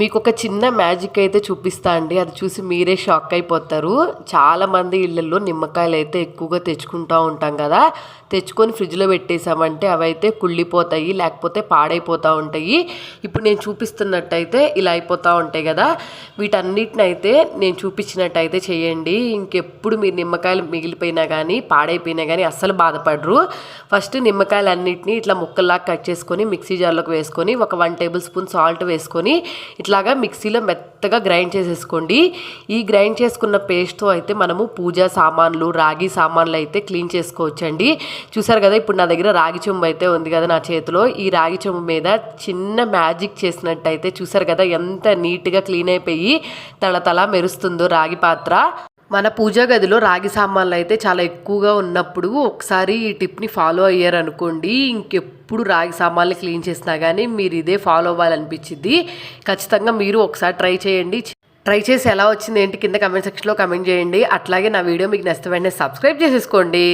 మీకు ఒక చిన్న మ్యాజిక్ అయితే చూపిస్తా అండి. అది చూసి మీరే షాక్ అయిపోతారు. చాలా మంది ఇళ్ళల్లో నిమ్మకాయలు అయితే ఎక్కువగా తెచ్చుకుంటూ ఉంటాం కదా. తెచ్చుకొని ఫ్రిడ్జ్లో పెట్టేసామంటే అవైతే కుళ్ళిపోతాయి లేకపోతే పాడైపోతూ ఉంటాయి. ఇప్పుడు నేను చూపిస్తున్నట్టయితే ఇలా అయిపోతూ ఉంటాయి కదా. వీటన్నిటిని అయితే నేను చూపించినట్టయితే చేయండి. ఇంకెప్పుడు మీరు నిమ్మకాయలు మిగిలిపోయినా కానీ పాడైపోయినా కానీ అస్సలు బాధపడరు. ఫస్ట్ నిమ్మకాయలు అన్నిటిని ఇట్లా ముక్కల్లా కట్ చేసుకొని మిక్సీ జార్లోకి వేసుకొని ఒక వన్ టేబుల్ స్పూన్ సాల్ట్ వేసుకొని ఇట్లాగా మిక్సీలో మెత్తగా గ్రైండ్ చేసేసుకోండి. ఈ గ్రైండ్ చేసుకున్న పేస్ట్తో అయితే మనము పూజా సామాన్లు రాగి సామాన్లు అయితే క్లీన్ చేసుకోవచ్చండి. చూసారు కదా ఇప్పుడు నా దగ్గర రాగి చెంబు అయితే ఉంది కదా నా చేతిలో. ఈ రాగి చెంబు మీద చిన్న మ్యాజిక్ చేసినట్టయితే చూసారు కదా ఎంత నీట్గా క్లీన్ అయిపోయి తళతళ మెరుస్తుందో రాగి పాత్ర. మన పూజా గదిలో రాగి సామాన్లు అయితే చాలా ఎక్కువగా ఉన్నప్పుడు ఒకసారి ఈ టిప్ని ఫాలో అయ్యారనుకోండి ఇంకెప్పుడు రాగి సామాన్లు క్లీన్ చేసినా కానీ మీరు ఇదే ఫాలో అవ్వాలనిపించింది ఖచ్చితంగా మీరు ఒకసారి ట్రై చేయండి. ట్రై చేసి ఎలా వచ్చింది ఏంటి కింద కమెంట్ సెక్షన్లో కమెంట్ చేయండి. అట్లాగే నా వీడియో మీకు నచ్చిన వెంటనే సబ్స్క్రైబ్ చేసేసుకోండి.